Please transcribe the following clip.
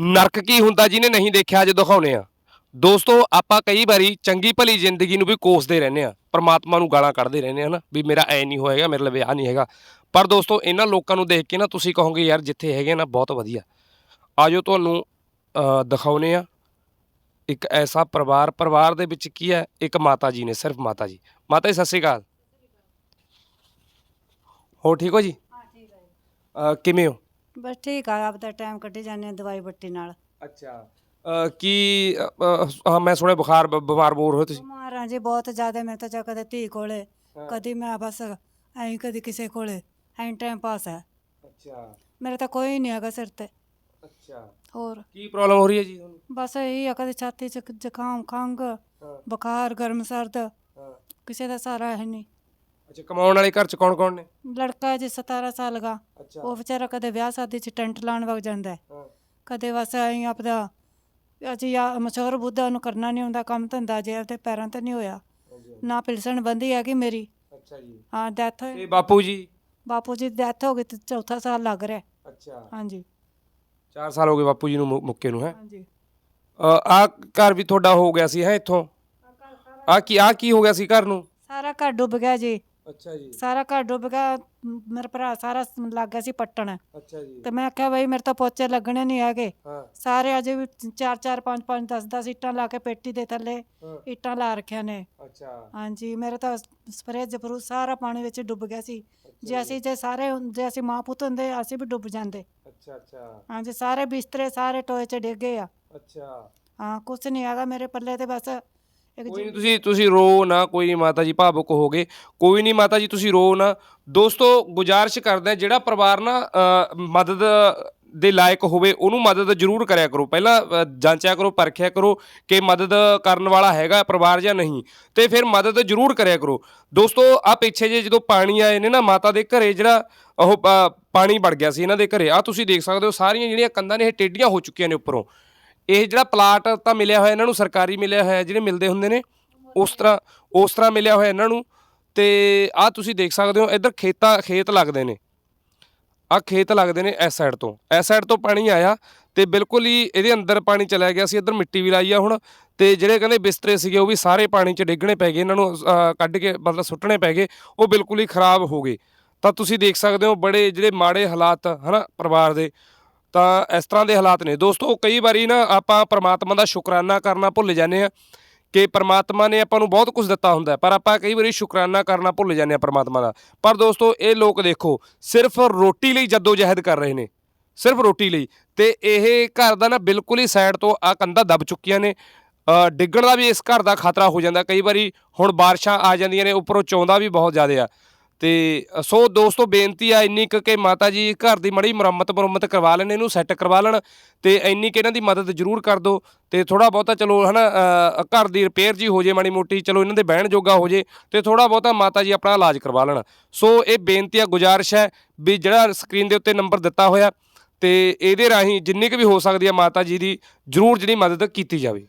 ਨਰਕ ਕੀ ਹੁੰਦਾ ਜਿਹਨੇ ਨਹੀਂ ਦੇਖਿਆ ਅੱਜ ਦਿਖਾਉਨੇ ਆ। ਦੋਸਤੋ ਆਪਾਂ ਕਈ ਵਾਰੀ ਚੰਗੀ ਭਲੀ ਜ਼ਿੰਦਗੀ ਨੂੰ ਵੀ ਕੋਸਦੇ ਰਹਿੰਦੇ ਆ। ਪਰਮਾਤਮਾ ਨੂੰ ਗਾਲਾਂ ਕੱਢਦੇ ਰਹਿੰਦੇ ਆ ਨਾ ਵੀ ਮੇਰਾ ਐ ਨਹੀਂ ਹੋਏਗਾ ਮੇਰੇ ਲਈ ਵਿਆਹ ਨਹੀਂ ਹੈਗਾ। ਪਰ ਦੋਸਤੋ ਇਹਨਾਂ ਲੋਕਾਂ ਨੂੰ ਦੇਖ ਕੇ ਨਾ ਤੁਸੀਂ ਕਹੋਗੇ ਯਾਰ ਜਿੱਥੇ ਹੈਗੇ ਨਾ ਬਹੁਤ ਵਧੀਆ। ਆਜੋ ਤੁਹਾਨੂੰ ਦਿਖਾਉਨੇ ਆ। ਇੱਕ ਐਸਾ ਪਰਿਵਾਰ ਪਰਿਵਾਰ ਦੇ ਵਿੱਚ ਕੀ ਹੈ? ਇੱਕ ਮਾਤਾ ਜੀ ਨੇ ਸਿਰਫ ਮਾਤਾ ਜੀ। ਮਾਤਾ ਜੀ ਸਤਿ ਸ਼੍ਰੀ ਅਕਾਲ। ਹੋ ਠੀਕ ਹੋ ਜੀ? ਹਾਂ ਠੀਕ ਹੈ ਕਿਵੇਂ ਹੋ? ਬਸ ਠੀਕ ਆ ਆਪਦਾ ਟਾਈਮ ਕੱਢੀ ਜਾਂਦੇ ਹਾਂ ਦਵਾਈ ਬੱਟੀ ਨਾਲ। ਅੱਛਾ। ਅ, ਕੀ ਅ, ਅ, ਹਾਂ ਮੈਂ ਸੁਣਿਆ ਬੁਖਾਰ ਬ- ਬਿਮਾਰ ਬੋਰ ਹੋਏ ਤੁਸੀਂ? ਬਿਮਾਰਾਂ ਜੀ ਬਹੁਤ ਜ਼ਿਆਦਾ ਮੈਂ ਤਾਂ ਜਾ ਕਦੇ ਧੀ ਕੋਲੇ। ਕਦੀ ਮੈਂ ਬਸ ਐਂ ਕਦੀ ਕਿਸੇ ਕੋਲੇ। ਐਂ ਟਾਈਮ ਪਾਸ ਹੈ ਅੱਛਾ। ਮੇਰੇ ਤਾਂ ਕੋਈ ਨਹੀਂ ਹੈਗਾ ਸਿਰ ਤੇ। ਅੱਛਾ। ਹੋਰ? ਕੀ ਪ੍ਰੋਬਲਮ ਹੋ ਰਹੀ ਹੈ ਜੀ ਤੁਹਾਨੂੰ ਬਸ ਇਹੀ ਆ ਕਦੇ ਛਾਤੀ ਚ ਜ਼ੁਕਾਮ ਖੰਗ ਹਾਂ। ਬੁਖਾਰ ਗਰਮ ਸਰਦ। ਹਾਂ। ਕਿਸੇ ਦਾ ਸਾਰਾ ਹੈ ਨਹੀਂ ਅੱਛਾ ਕਮਾਉਣ ਵਾਲੇ ਘਰ ਚ ਕੌਣ ਕੌਣ ਨੇ? ਲੜਕਾ ਹੈ ਜੀ 17 ਸਾਲ ਦਾ। ਅੱਛਾ। ਉਹ ਵਿਚਾਰਾ ਕਦੇ ਵਿਆਹ ਸ਼ਾਦੀ ਚ ਟੈਂਟ ਲਾਉਣ ਵਗ ਜਾਂਦਾ ਹੈ। ਹਾਂ। ਕਦੇ ਬਸ ਐਂ ਆਪਦਾ ਅਜੀ ਆ ਮਸ਼ਹੂਰ ਬੁੱਧਾ ਨੂੰ ਕਰਨਾ ਨਹੀਂ ਹੁੰਦਾ ਕੰਮ ਧੰਦਾ ਜੇ ਆਪਦੇ ਪੈਰਾਂ ਤੇ ਨਹੀਂ ਹੋਇਆ। ਹਾਂਜੀ, ਨਾ ਪਿਲਸਣ ਬੰਦੀ ਹੈਗੀ ਮੇਰੀ। ਅੱਛਾ ਜੀ। ਹਾਂ ਡੈਥ ਤੇ ਬਾਪੂ ਜੀ? ਬਾਪੂ ਜੀ ਡੈਥ ਹੋ ਗਈ ਤੇ ਚੌਥਾ ਸਾਲ ਲੱਗ ਰਿਹਾ ਅੱਛਾ। ਹਾਂਜੀ। 4 ਸਾਲ ਹੋ ਗਏ ਬਾਪੂ ਜੀ ਨੂੰ ਮੁ- ਮੁੱਕੇ ਨੂੰ ਹੈ? ਹਾਂਜੀ। ਆ ਘਰ ਵੀ ਤੁਹਾਡਾ ਹੋ ਗਿਆ ਸੀ ਹੈ ਇੱਥੋਂ? ਆ ਕੀ ਆ ਕੀ ਹੋ ਗਿਆ ਸੀ ਘਰ ਨੂੰ? ਸਾਰਾ ਘਰ ਡੁੱਬ ਗਿਆ ਜੀ। ਅੱਛਾ ਜੀ। ਸਾਰਾ ਘਰ ਡੁੱਬ ਗਿਆ ਮ- ਮੇਰਾ ਭਰਾ ਸਾਰਾ ਸ- ਲੱਗ ਗਿਆ ਸੀ ਪੱਟਣ। ਅੱਛਾ ਜੀ। ਤੇ ਮੈਂ ਆਖਿਆ ਬਈ ਮੇਰੇ ਤਾਂ ਪੋਚੇ ਲੱਗਣੇ ਨਹੀਂ ਹੈਗੇ। ਹਾਂ। ਸਾਰੇ ਅਜੇ ਵੀ 4 4 5 5 10 10 ਇੱਟਾਂ ਲਾ ਕੇ ਪੇਟੀ ਦੇ ਥੱਲੇ ਹਾਂ। ਇੱਟਾਂ ਲਾ ਰੱਖਿਆ ਨੇ। ਅੱਛਾ। ਹਾਂਜੀ ਮੇਰੇ ਤਾਂ ਸਪਰੇ ਜਪਰੂ ਸਾਰਾ ਪਾਣੀ ਵਿੱਚ ਡੁੱਬ ਗਿਆ ਸੀ। ਜੇ ਅਸੀਂ ਜੇ ਸਾਰੇ ਹੁੰ- ਜੇ ਅਸੀਂ ਮਾਂ ਪੁੱਤ ਹੁੰਦੇ ਅਸੀਂ ਵੀ ਡੁੱਬ ਜਾਂਦੇ। ਅੱਛਾ ਅੱਛਾ। ਹਾਂਜੀ ਸਾਰੇ ਬਿਸਤਰੇ ਸਾਰੇ ਟੋਏ 'ਚ ਡਿੱਗੇ ਆ। ਅੱਛਾ। ਹਾਂ ਕੁਛ ਨਹੀਂ ਹੈਗਾ ਮੇਰੇ ਪੱਲੇ ਤੇ ਬਸ। ਇੱਕ ਕੋਈ ਨਹੀਂ ਤੁਸੀਂ ਤੁਸੀਂ ਰੋ ਨਾ ਕੋਈ ਨਹੀਂ ਮਾਤਾ ਜੀ ਭਾਵੁਕ ਹੋ ਗਏ। ਕੋਈ ਨਹੀਂ ਮਾਤਾ ਜੀ ਤੁਸੀਂ ਰੋ ਨਾ। ਦੋਸਤੋ ਗੁਜ਼ਾਰਿਸ਼ ਕਰਦੇ ਜਿਹੜਾ ਪਰਿਵਾਰ ਨਾ ਅ, ਮਦਦ ਦੇ ਲਾਇਕ ਹੋਵੇ ਉਹਨੂੰ ਮਦਦ ਜ਼ਰੂਰ ਕਰਿਆ ਕਰੋ। ਪਹਿਲਾਂ ਅ, ਜਾਂਚਿਆ ਕਰੋ ਪਰਖਿਆ ਕਰੋ ਕਿ ਮਦਦ ਕਰਨ ਵਾਲਾ ਹੈਗਾ ਪਰਿਵਾਰ ਜਾਂ ਨਹੀਂ। ਤੇ ਫਿਰ ਮਦਦ ਜ਼ਰੂਰ ਕਰਿਆ ਕਰੋ। ਦੋਸਤੋ ਆ ਪਿੱਛੇ ਜੇ ਜਦੋਂ ਪਾਣੀ ਆਏ ਨੇ ਨਾ ਮਾਤਾ ਦੇ ਘਰੇ ਜਿਹੜਾ ਉਹ ਪਾਣੀ ਵੜ ਗਿਆ ਸੀ ਇਹਨਾਂ ਦੇ ਘਰੇ। ਆ ਤੁਸੀਂ ਦੇਖ ਸਕਦੇ ਹੋ ਸਾਰੀਆਂ ਜਿਹੜੀਆਂ ਕੰਧਾਂ ਨੇ ਇਹ ਟੇਢੀਆਂ ਹੋ ਚੁੱਕੀਆਂ ਨੇ ਉੱਪਰੋਂ। ਇਹ ਜਿਹੜਾ ਪਲਾਟ ਤਾਂ ਮਿਲਿਆ ਹੋਇਆ ਇਹਨਾਂ ਨੂੰ, ਸਰਕਾਰੀ ਮਿਲਿਆ ਹੋਇਆ, ਜਿਹੜੇ ਮਿਲਦੇ ਹੁੰਦੇ ਨੇ, ਉਸ ਤਰ੍ਹਾਂ ਉਸ ਤਰ੍ਹਾਂ ਮਿਲਿਆ ਹੋਇਆ ਇਹਨਾਂ ਨੂੰ। ਤੇ ਆ ਤੁਸੀਂ ਦੇਖ ਸਕਦੇ ਹੋ, ਇੱਧਰ ਖੇਤਾਂ, ਖੇਤ ਲੱਗਦੇ ਨੇ। ਆ ਖੇਤ ਲੱਗਦੇ ਨੇ ਇਸ ਸਾਈਡ ਤੋਂ। ਇਸ ਸਾਈਡ ਤੋਂ ਪਾਣੀ ਆਇਆ ਤੇ ਬਿਲਕੁਲ ਹੀ ਇਹਦੇ ਅੰਦਰ ਪਾਣੀ ਚਲਾ ਗਿਆ ਸੀ, ਇੱਧਰ ਮਿੱਟੀ ਵੀ ਲਾਈ ਆ ਹੁਣ। ਤੇ ਜਿਹੜੇ ਕਹਿੰਦੇ ਬਿਸਤਰੇ ਸੀਗੇ, ਉਹ ਵੀ ਸਾਰੇ ਪਾਣੀ 'ਚ ਡਿੱਗਣੇ ਪੈ ਗਏ, ਇਹਨਾਂ ਨੂੰ ਕੱਢ ਕੇ ਮਤਲਬ ਸੁੱਟਣੇ ਪੈ ਗਏ, ਉਹ ਬਿਲਕੁਲ ਹੀ ਖਰਾਬ ਹੋ ਗਏ। ਤਾਂ ਤੁਸੀਂ ਦੇਖ ਸਕਦੇ ਹੋ, ਬੜੇ ਜਿਹੜੇ ਮਾੜੇ ਹਾਲਾਤ ਹਨਾ, ਪਰਿਵਾਰ ਦੇ। ਤਾਂ ਇਸ ਤਰ੍ਹਾਂ ਦੇ ਹਾਲਾਤ ਨੇ। ਦੋਸਤੋ ਕਈ ਵਾਰੀ ਨਾ ਆਪਾਂ ਪ੍ਰਮਾਤਮਾ ਦਾ ਸ਼ੁਕਰਾਨਾ ਕਰਨਾ ਭੁੱਲ ਜਾਂਦੇ ਆ ਕਿ ਪ੍ਰਮਾਤਮਾ ਨੇ ਆਪਾਂ ਨੂੰ ਬਹੁਤ ਕੁਝ ਦਿੱਤਾ ਹੁੰਦਾ ਪਰ ਆਪਾਂ ਕਈ ਵਾਰੀ ਸ਼ੁਕਰਾਨਾ ਕਰਨਾ ਭੁੱਲ ਜਾਂਦੇ ਆ ਪ੍ਰਮਾਤਮਾ ਦਾ। ਪਰ ਦੋਸਤੋ, ਇਹ ਲੋਕ ਦੇਖੋ, ਸਿਰਫ ਰੋਟੀ ਲਈ ਜਦੋਜਹਿਦ ਕਰ ਰਹੇ ਨੇ। ਸਿਰਫ ਰੋਟੀ ਲਈ। ਤੇ ਇਹ ਘਰ ਦਾ ਨਾ ਬਿਲਕੁਲ ਹੀ ਸਾਈਡ ਤੋਂ ਆ ਕੰਧਾਂ ਦਬ ਚੁੱਕੀਆਂ ਨੇ। ਡਿੱਗਣ ਦਾ ਵੀ ਇਸ ਘਰ ਦਾ ਖਤਰਾ ਹੋ ਜਾਂਦਾ। ਕਈ ਵਾਰੀ ਹੁਣ ਬਾਰਿਸ਼ਾਂ ਆ ਜਾਂਦੀਆਂ ਨੇ, ਉੱਪਰੋਂ ਚੌਂਦਾ ਵੀ ਬਹੁਤ ਜ਼ਿਆਦਾ ਆ। ਤੇ ਸੋ ਦੋਸਤੋ ਬੇਨਤੀ ਆ ਇੰਨੀ ਕੁ ਕਿ ਮਾਤਾ ਜੀ ਘਰ ਦੀ ਮੜੀ ਮੁਰੰਮਤ ਮੁਰੰਮਤ ਕਰਵਾ ਲੈਣ ਇਹਨੂੰ ਸੈੱਟ ਕਰਵਾ ਲੈਣ ਤੇ ਇੰਨੀ ਕਿ ਇਹਨਾਂ ਦੀ ਮਦਦ ਜ਼ਰੂਰ ਕਰ ਦਿਓ ਤੇ ਥੋੜਾ ਬਹੁਤਾ ਚਲੋ ਹਨਾ ਅ, ਘਰ ਦੀ ਰਿਪੇਅਰ ਜੀ ਹੋ ਜੇ ਮਾੜੀ ਮੋਟੀ ਚਲੋ ਇਹਨਾਂ ਦੇ ਬਹਿਣ ਜੋਗਾ ਹੋ ਜੇ ਤੇ ਥੋੜਾ ਬਹੁਤਾ ਮਾਤਾ ਜੀ ਆਪਣਾ ਇਲਾਜ ਕਰਵਾ ਲੈਣ। ਸੋ ਇਹ ਬੇਨਤੀ ਆ ਗੁਜ਼ਾਰਿਸ਼ ਹੈ ਵੀ ਜਿਹੜਾ ਸਕਰੀਨ ਦੇ ਉੱਤੇ ਨੰਬਰ ਦਿੱਤਾ ਹੋਇਆ ਤੇ ਇਹਦੇ ਰਾਹੀਂ ਜਿੰਨੀ ਕੁ ਵੀ ਹੋ ਸਕਦੀ ਹੈ ਮਾਤਾ ਜੀ ਦੀ ਜ਼ਰੂਰ ਜਿਹੜੀ ਮਦਦ ਕੀਤੀ ਜਾਵੇ।